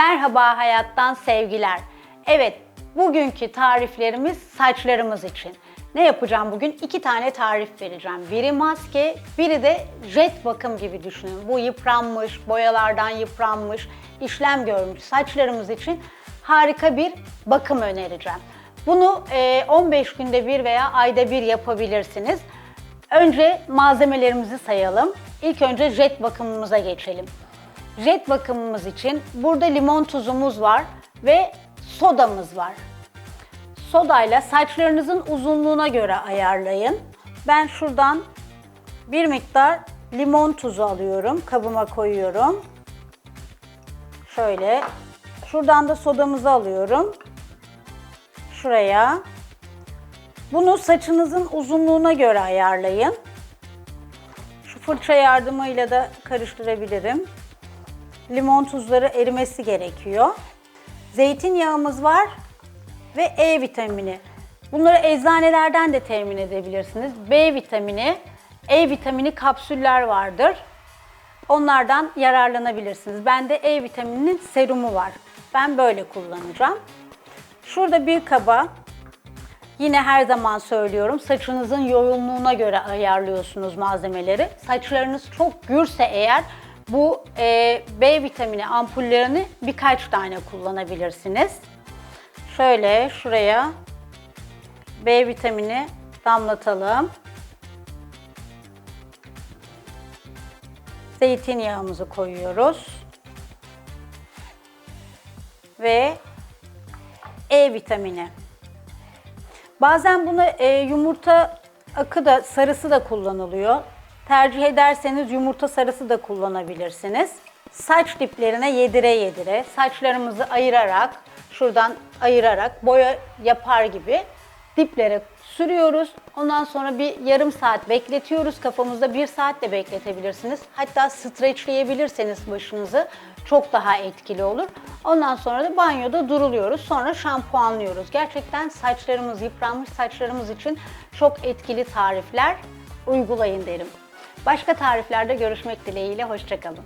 Merhaba hayattan sevgiler. Evet, bugünkü tariflerimiz saçlarımız için. Ne yapacağım bugün? İki tane tarif vereceğim. Biri maske, biri de jet bakım gibi düşünün. Bu yıpranmış, boyalardan yıpranmış, işlem görmüş saçlarımız için harika bir bakım önereceğim. Bunu e, 15 günde bir veya ayda bir yapabilirsiniz. Önce malzemelerimizi sayalım. İlk önce jet bakımımıza geçelim. Jet bakımımız için burada limon tuzumuz var ve sodamız var. Sodayla saçlarınızın uzunluğuna göre ayarlayın. Ben şuradan bir miktar limon tuzu alıyorum. Kabıma koyuyorum. Şöyle. Şuradan da sodamızı alıyorum. Şuraya. Bunu saçınızın uzunluğuna göre ayarlayın. Şu fırça yardımıyla da karıştırabilirim. Limon tuzları erimesi gerekiyor. Zeytinyağımız var ve E vitamini. Bunları eczanelerden de temin edebilirsiniz. B vitamini, E vitamini kapsüller vardır. Onlardan yararlanabilirsiniz. Bende E vitamininin serumu var. Ben böyle kullanacağım. Şurada bir kaba Yine her zaman söylüyorum saçınızın yoğunluğuna göre ayarlıyorsunuz malzemeleri. Saçlarınız çok gürse eğer bu e, B vitamini ampullerini birkaç tane kullanabilirsiniz. Şöyle şuraya B vitamini damlatalım. Zeytinyağımızı koyuyoruz. Ve E vitamini. Bazen buna e, yumurta akı da sarısı da kullanılıyor. Tercih ederseniz yumurta sarısı da kullanabilirsiniz. Saç diplerine yedire yedire saçlarımızı ayırarak şuradan ayırarak boya yapar gibi diplere sürüyoruz. Ondan sonra bir yarım saat bekletiyoruz. Kafamızda bir saat de bekletebilirsiniz. Hatta streçleyebilirseniz başınızı çok daha etkili olur. Ondan sonra da banyoda duruluyoruz. Sonra şampuanlıyoruz. Gerçekten saçlarımız yıpranmış saçlarımız için çok etkili tarifler uygulayın derim. Başka tariflerde görüşmek dileğiyle. Hoşçakalın.